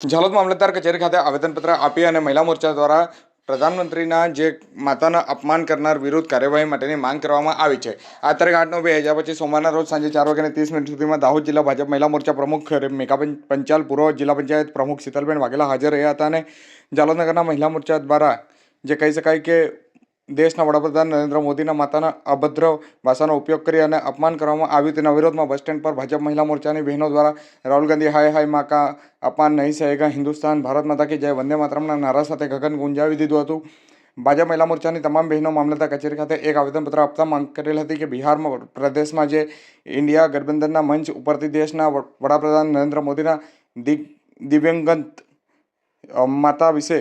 ઝાલોદ મામલતદાર કચેરી ખાતે આવેદનપત્ર આપી અને મહિલા મોરચા દ્વારા પ્રધાનમંત્રીના જે માતાના અપમાન કરનાર વિરુદ્ધ કાર્યવાહી માટેની માંગ કરવામાં આવી છે. આ તારીખ આઠ બે હજાર પછી સોમવારના રોજ સાંજે ચાર વાગ્યાને ત્રીસ મિનિટ સુધીમાં દાહોદ જિલ્લા ભાજપ મહિલા મોરચા પ્રમુખ મેઘાબેન પંચાલ પૂર્વ જિલ્લા પંચાયત પ્રમુખ શીતલબેન વાઘેલા હાજર રહ્યા હતા અને જાલોદનગરના મહિલા મોરચા દ્વારા જે કહી શકાય કે દેશના વડાપ્રધાન નરેન્દ્ર મોદીના માતાના અભદ્ર ભાષાનો ઉપયોગ કરી અને અપમાન કરવામાં આવ્યું તેના વિરોધમાં બસ સ્ટેન્ડ પર ભાજપ મહિલા મોરચાની બહેનો દ્વારા રાહુલ ગાંધી, હાય હાયમાં કા અપમાન નહીં સહેગા, હિન્દુસ્તાન, ભારત માતા કે જય, વંદે માતરમના નારા સાથે ગગન ગુંજાવી દીધું હતું. ભાજપ મહિલા મોરચાની તમામ બહેનો મામલતદાર કચેરી ખાતે એક આવેદનપત્ર આપતા માંગ કરેલ હતી કે બિહારમાં પ્રદેશમાં જે ઇન્ડિયા ગઠબંધનના મંચ ઉપરથી દેશના વડાપ્રધાન નરેન્દ્ર મોદીના દિવ્યંગત માતા વિશે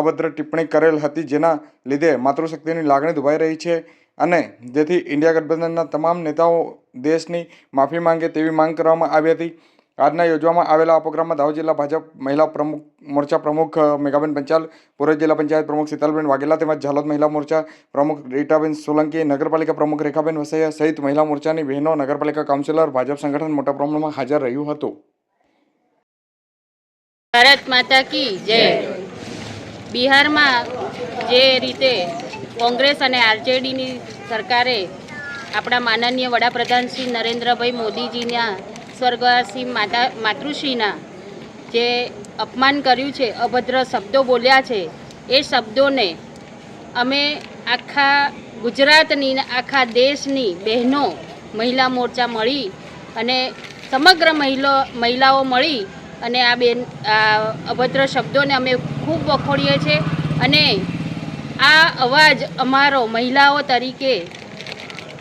અભદ્ર ટિપ્પણી કરેલ હતી જેના લીધે માતૃશક્તિની લાગણી દુભાઈ રહી છે અને જેથી ઇન્ડિયા ગઠબંધનના તમામ નેતાઓ દેશની માફી માંગે તેવી માંગ કરવામાં આવી હતી. આજના યોજવામાં આવેલા આ પ્રોગ્રામમાં દાહોદ જિલ્લા ભાજપ મહિલા પ્રમુખ, મોરચા પ્રમુખ મેઘાબેન પંચાલ પૂર્વ જિલ્લા પંચાયત પ્રમુખ શીતલબેન વાઘેલા તેમજ ઝાલોદ મહિલા મોરચા પ્રમુખ રીટાબેન સોલંકી, નગરપાલિકા પ્રમુખ રેખાબેન વસૈયા સહિત મહિલા મોરચાની બહેનો નગરપાલિકા કાઉન્સિલર, ભાજપ સંગઠન મોટા પ્રમાણમાં હાજર રહ્યું હતું. ભારત માતા કી જય. બિહારમાં જે રીતે કોંગ્રેસ અને આરજેડીની સરકારે આપણા માનનીય વડાપ્રધાન શ્રી નરેન્દ્રભાઈ મોદીજીના સ્વર્ગવાસી માતા માતૃશ્રીના જે અપમાન કર્યું છે, અભદ્ર શબ્દો બોલ્યા છે, એ શબ્દોને અમે આખા ગુજરાતની આખા દેશની બહેનો મહિલા મોરચા મળી અને સમગ્ર મહિલા, મહિલાઓ મળી અને આ બેન, આ અભદ્ર શબ્દોને અમે ખૂબ વખોડીએ છીએ અને આ અવાજ અમારો મહિલાઓ તરીકે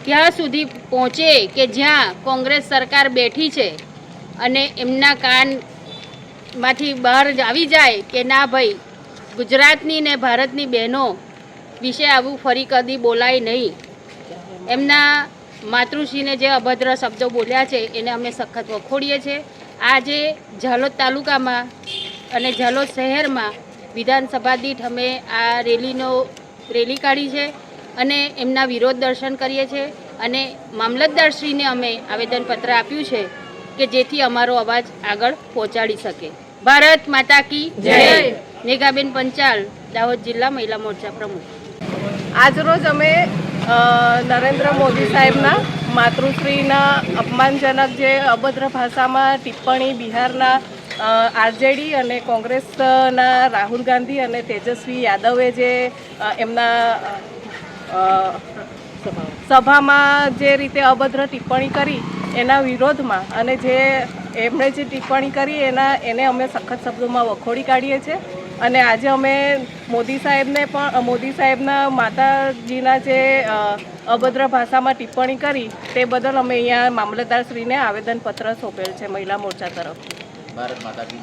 ત્યાં સુધી પહોંચે કે જ્યાં કોંગ્રેસ સરકાર બેઠી છે અને એમના કાનમાંથી બહાર આવી જાય કે ના ભાઈ, ગુજરાતની ને ભારતની બહેનો વિશે આવું ફરી કદી બોલાય નહીં. એમના માતૃશ્રીને જે અભદ્ર શબ્દો બોલ્યા છે એને અમે સખત વખોડીએ છીએ. આજે ઝાલોદ તાલુકામાં અને ઝાલોદ શહેરમાં વિધાનસભા દીઠ અમે આ રેલીનો રેલી કાઢી છે અને એમના વિરોધ દર્શન કરીએ છીએ અને મામલતદારશ્રીને અમે આવેદનપત્ર આપ્યું છે કે જેથી અમારો અવાજ આગળ પહોંચાડી શકે. ભારત માતા કી જય. મેઘાબેન પંચાલ દાહોદ જિલ્લા મહિલા મોરચા પ્રમુખ. આજરોજ અમે નરેન્દ્ર મોદી સાહેબના માતૃશ્રીના અપમાનજનક જે અભદ્ર ભાષામાં ટિપ્પણી બિહારના આરજેડી અને કોંગ્રેસના રાહુલ ગાંધી અને તેજસ્વી યાદવે જે એમના સભામાં જે રીતે અભદ્ર ટિપ્પણી કરી એના વિરોધમાં અને જે એમણે જે ટિપ્પણી કરી એના, એને અમે સખત શબ્દોમાં વખોડી કાઢીએ છીએ. અને આજે અમે મોદી સાહેબને પણ મોદી સાહેબના માતાજીના જે અભદ્ર ભાષામાં ટિપ્પણી કરી તે બદલ અમે અહીંયા મામલતદારશ્રીને આવેદનપત્ર સોંપેલ છે મહિલા મોરચા તરફથી. ભારત માતા કી